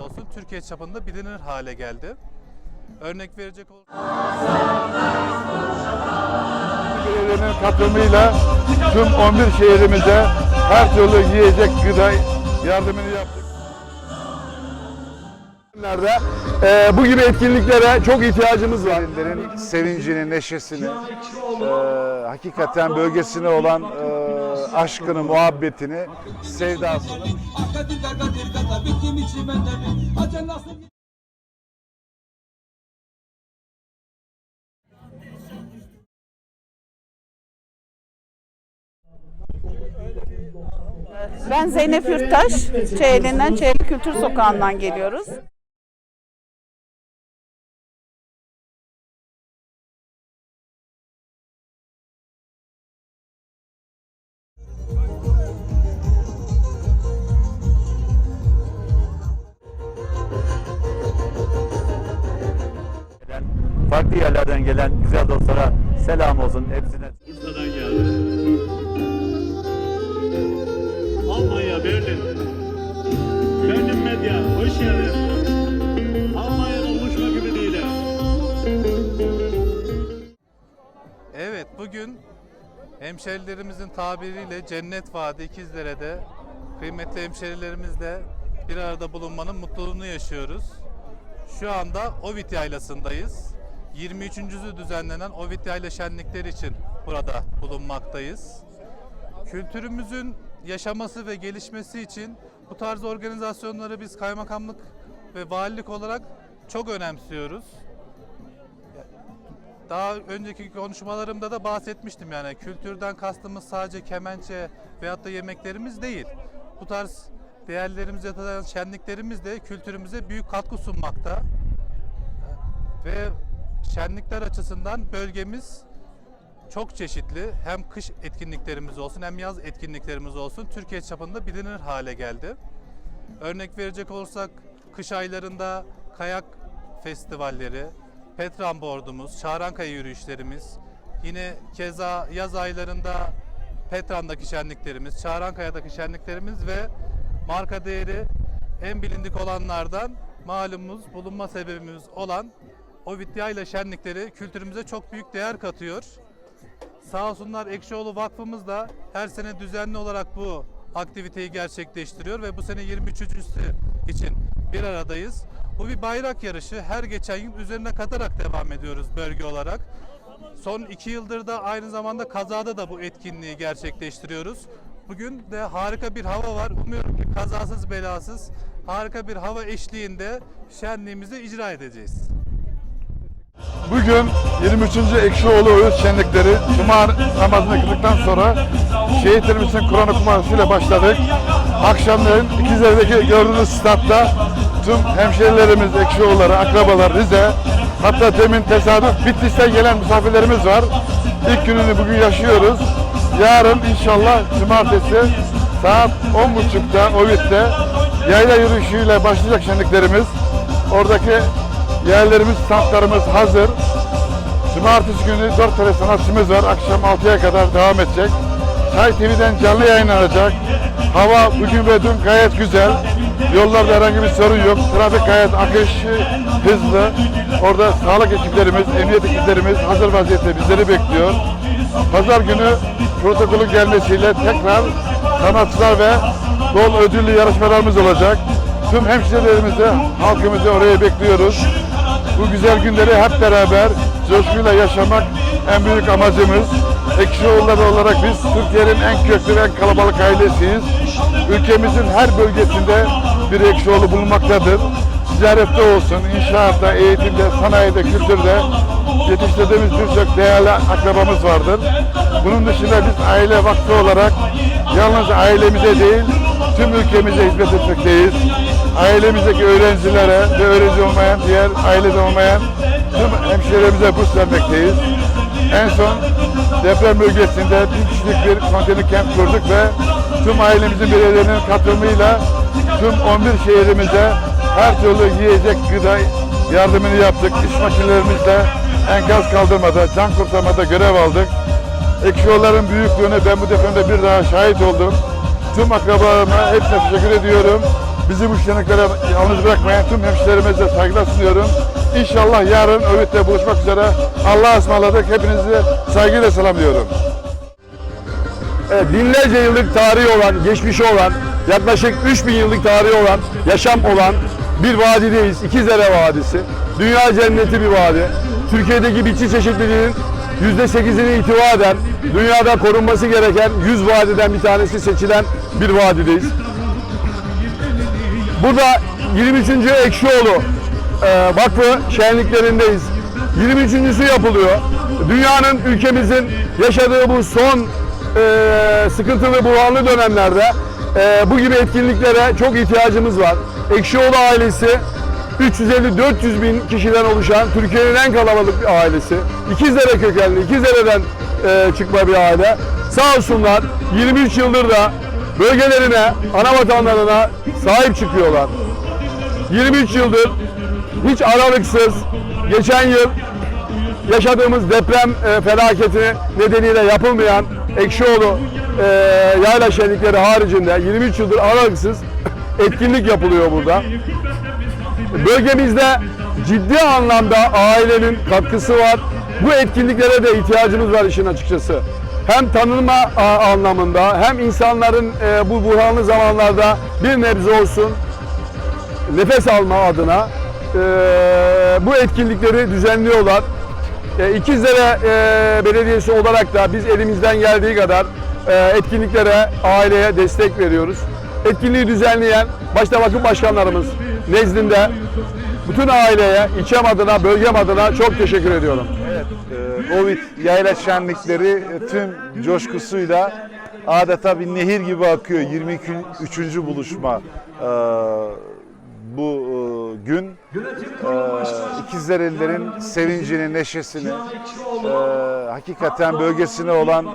olsun Türkiye çapında bilinir hale geldi. Örnek verecek olursak Belediyenin katılımıyla tüm 11 şehrimize her türlü yiyecek gıda yardımını yaptık. Nerede? Ee, bu gibi etkinliklere çok ihtiyacımız var. Sevincini, neşesini, e, hakikaten bölgesine olan e, aşkını, muhabbetini, sevdasını Ben Zeynep Yurttaş, Çeyeli'nden Çeyeli Kültür Sokağı'ndan geliyoruz. Farklı yerlerden gelen güzel dostlara selam olsun hepsine. Bursa'dan geldi. Almanya, Berlin. Berlin Medya, hoş geldin. Almanya'nın buluşma günü değil. Evet bugün hemşerilerimizin tabiriyle Cennet Vadi İkizdere'de kıymetli hemşerilerimizle bir arada bulunmanın mutluluğunu yaşıyoruz. Şu anda Ovid Yaylası'ndayız. 23. düzenlenen Ovid Yayla şenlikleri için burada bulunmaktayız. Kültürümüzün yaşaması ve gelişmesi için bu tarz organizasyonları biz kaymakamlık ve valilik olarak çok önemsiyoruz. Daha önceki konuşmalarımda da bahsetmiştim yani kültürden kastımız sadece kemençe veyahut da yemeklerimiz değil. Bu tarz değerlerimiz yatan şenliklerimiz de kültürümüze büyük katkı sunmakta. Ve şenlikler açısından bölgemiz çok çeşitli. Hem kış etkinliklerimiz olsun hem yaz etkinliklerimiz olsun Türkiye çapında bilinir hale geldi. Örnek verecek olursak kış aylarında kayak festivalleri, Petram boardumuz, Çağrankaya yürüyüşlerimiz, yine keza yaz aylarında Petram'daki şenliklerimiz, Çağrankaya'daki şenliklerimiz ve marka değeri en bilindik olanlardan malumumuz, bulunma sebebimiz olan Ovid Yayla şenlikleri kültürümüze çok büyük değer katıyor. Sağ olsunlar Ekşioğlu Vakfımız da her sene düzenli olarak bu aktiviteyi gerçekleştiriyor ve bu sene 23.sü için bir aradayız. Bu bir bayrak yarışı. Her geçen gün üzerine katarak devam ediyoruz bölge olarak. Son iki yıldır da aynı zamanda kazada da bu etkinliği gerçekleştiriyoruz. Bugün de harika bir hava var. Umuyorum ki kazasız belasız harika bir hava eşliğinde şenliğimizi icra edeceğiz. Bugün 23. Ekşioğlu Öğüt Şenlikleri Cuma namazını kıldıktan sonra şehitlerimizin Kur'an okumasıyla başladık. Akşamleyin İkizler'deki gördüğünüz statta tüm hemşerilerimiz, Ekşioğulları, akrabalar, Rize, hatta demin tesadüf Bitlis'ten gelen misafirlerimiz var. İlk gününü bugün yaşıyoruz. Yarın inşallah cumartesi saat 10.30'da Ovit'te yayla yürüyüşüyle başlayacak şenliklerimiz. Oradaki yerlerimiz, standlarımız hazır. Cumartesi günü 4 tane sanatçımız var. Akşam 6'ya kadar devam edecek. Çay TV'den canlı yayınlanacak. Hava bugün ve dün gayet güzel. Yollarda herhangi bir sorun yok. Trafik gayet akışı, hızlı. Orada sağlık ekiplerimiz, emniyet ekiplerimiz hazır vaziyette bizleri bekliyor. Pazar günü protokolün gelmesiyle tekrar sanatçılar ve bol ödüllü yarışmalarımız olacak. Tüm hemşehrilerimizi, halkımızı oraya bekliyoruz. Bu güzel günleri hep beraber coşkuyla yaşamak en büyük amacımız. Ekşioğulları olarak biz Türkiye'nin en köklü ve en kalabalık ailesiyiz. Ülkemizin her bölgesinde bir Ekşioğlu bulunmaktadır. Ticarette olsun, inşaatta, eğitimde, sanayide, kültürde yetiştirdiğimiz birçok değerli akrabamız vardır. Bunun dışında biz aile vakfı olarak yalnız ailemize değil, tüm ülkemize hizmet etmekteyiz. Ailemizdeki öğrencilere ve öğrenci olmayan, diğer ailede olmayan tüm hemşehrilerimize burs vermekteyiz. En son deprem bölgesinde bin kişilik bir konteyner kent kurduk ve tüm ailemizin belediyenin katılımıyla tüm 11 şehrimize her türlü yiyecek gıda yardımını yaptık. İş makinelerimizle enkaz kaldırmada, can kurtarmada görev aldık. Ekşioğulların büyüklüğüne ben bu depremde bir daha şahit oldum. Tüm akrabalarıma hepsine teşekkür ediyorum. Bizi bu şenliklere yalnız bırakmayan tüm hemşehrilerimize saygılar sunuyorum. İnşallah yarın Övüt'te buluşmak üzere. Allah'a ısmarladık. Hepinizi saygıyla selamlıyorum. Evet, binlerce yıllık tarihi olan, geçmişi olan, yaklaşık 3000 yıllık tarihi olan, yaşam olan bir vadideyiz. İkizdere Vadisi. Dünya cenneti bir vadi. Türkiye'deki bitki çeşitliliğinin %8'ini ihtiva eden, dünyada korunması gereken 100 vadiden bir tanesi seçilen bir vadideyiz. Burada 23. Ekşioğlu e, Vakfı şenliklerindeyiz. 23.sü yapılıyor. Dünyanın ülkemizin yaşadığı bu son e, sıkıntılı buhranlı dönemlerde e, bu gibi etkinliklere çok ihtiyacımız var. Ekşioğlu ailesi 350-400 bin kişiden oluşan Türkiye'nin en kalabalık bir ailesi. İkizdere kökenli, İkizdere'den e, çıkma bir aile. Sağ olsunlar 23 yıldır da bölgelerine, ana vatanlarına sahip çıkıyorlar. 23 yıldır hiç aralıksız geçen yıl yaşadığımız deprem e, felaketi nedeniyle yapılmayan Ekşioğlu e, yayla şenlikleri haricinde 23 yıldır aralıksız etkinlik yapılıyor burada. Bölgemizde ciddi anlamda ailenin katkısı var. Bu etkinliklere de ihtiyacımız var işin açıkçası. Hem tanınma anlamında hem insanların e, bu buhranlı zamanlarda bir nebze olsun nefes alma adına e, bu etkinlikleri düzenliyorlar. E, İkizdere Belediyesi olarak da biz elimizden geldiği kadar etkinliklere, aileye destek veriyoruz. Etkinliği düzenleyen başta vakıf başkanlarımız nezdinde bütün aileye, ilçem adına, bölgem adına çok teşekkür ediyorum. Ovid yayla şenlikleri e, tüm coşkusuyla adeta bir nehir gibi akıyor. 23. buluşma e, bu e, gün. E, İkizderelilerin sevincini, neşesini, e, hakikaten bölgesine olan e,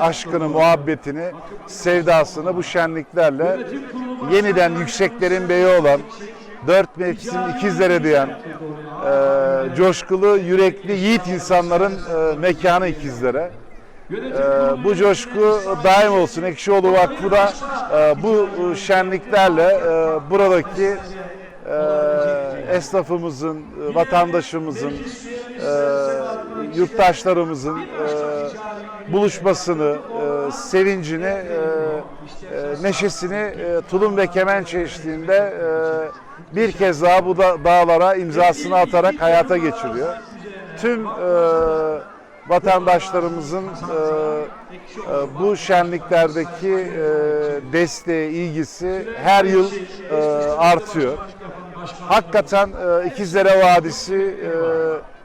aşkını, muhabbetini, sevdasını bu şenliklerle yeniden yükseklerin beyi olan dört mevsim ikizlere diyen coşkulu, yürekli, yiğit insanların e, mekanı ikizlere. E, bu coşku daim olsun. Ekşioğlu Vakfı da e, bu şenliklerle e, buradaki e, esnafımızın, e, vatandaşımızın, e, yurttaşlarımızın e, buluşmasını, e, sevincini, e, e, neşesini e, tulum ve kemençe eşliğinde e, bir kez daha bu da, dağlara imzasını atarak hayata geçiriyor. Tüm e, vatandaşlarımızın e, e, bu şenliklerdeki e, desteği, ilgisi her yıl e, artıyor. Hakikaten e, İkizdere Vadisi, e,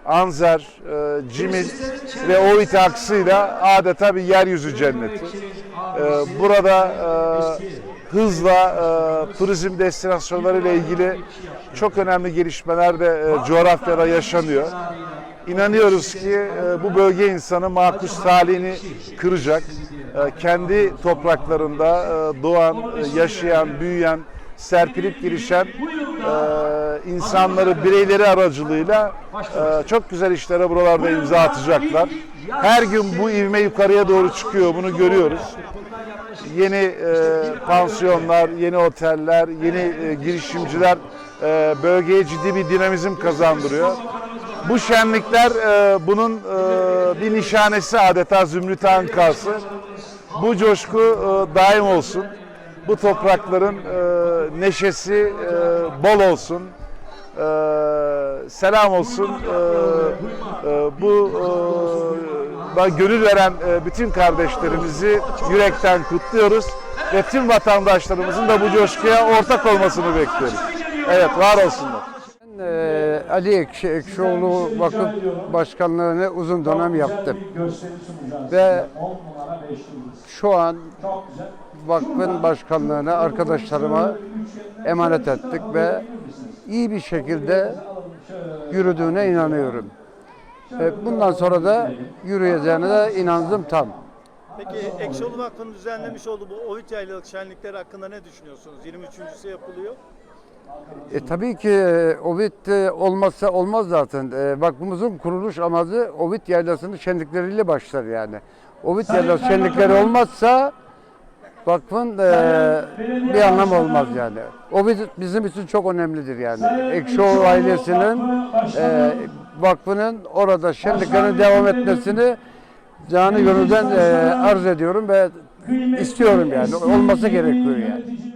Anzer, e, Cimil ve Oit aksıyla adeta bir yeryüzü cenneti. E, burada e, hızla e, turizm destinasyonları ile ilgili çok önemli gelişmeler de e, coğrafyada yaşanıyor. İnanıyoruz ki e, bu bölge insanı makus talihini kıracak. E, kendi topraklarında e, doğan, e, yaşayan, büyüyen, serpilip gelişen e, insanları, bireyleri aracılığıyla e, çok güzel işlere buralarda imza atacaklar. Her gün bu ivme yukarıya doğru çıkıyor, bunu görüyoruz. Yeni e, pansiyonlar, yeni oteller, yeni e, girişimciler e, bölgeye ciddi bir dinamizm kazandırıyor. Bu şenlikler e, bunun e, bir nişanesi adeta Zümrüt Ankası. Bu coşku e, daim olsun. Bu toprakların e, neşesi e, bol olsun. E, selam olsun. E, e, bu e, gönül veren e, bütün kardeşlerimizi yürekten kutluyoruz ve tüm vatandaşlarımızın da bu coşkuya ortak olmasını bekliyoruz. Evet, var olsunlar. Ee, Ali Ekşi, Ekşioğlu Vakıf Başkanlığı'nı uzun dönem yaptım. Ve şu an vakfın başkanlığını arkadaşlarıma emanet ettik ve iyi bir şekilde yürüdüğüne inanıyorum. Ve bundan sonra da yürüyeceğine de inancım tam. Peki Ekşioğlu Vakfı'nın düzenlemiş olduğu bu Ovid Yaylalık şenlikleri hakkında ne düşünüyorsunuz? 23.sü yapılıyor. E, tabii ki e, Ovid e, olmazsa olmaz zaten. E, vakfımızın kuruluş amacı Ovid Yaylası'nın şenlikleriyle başlar yani. Ovid Yaylası şenlikleri olmazsa vakfın e, bir anlamı olmaz yani. O biz- bizim için çok önemlidir yani. Ekşioğlu ailesinin e, vakfının orada şenliklerin devam etmesini canı gönülden e, arz ediyorum ve istiyorum yani. Olması gerekiyor yani.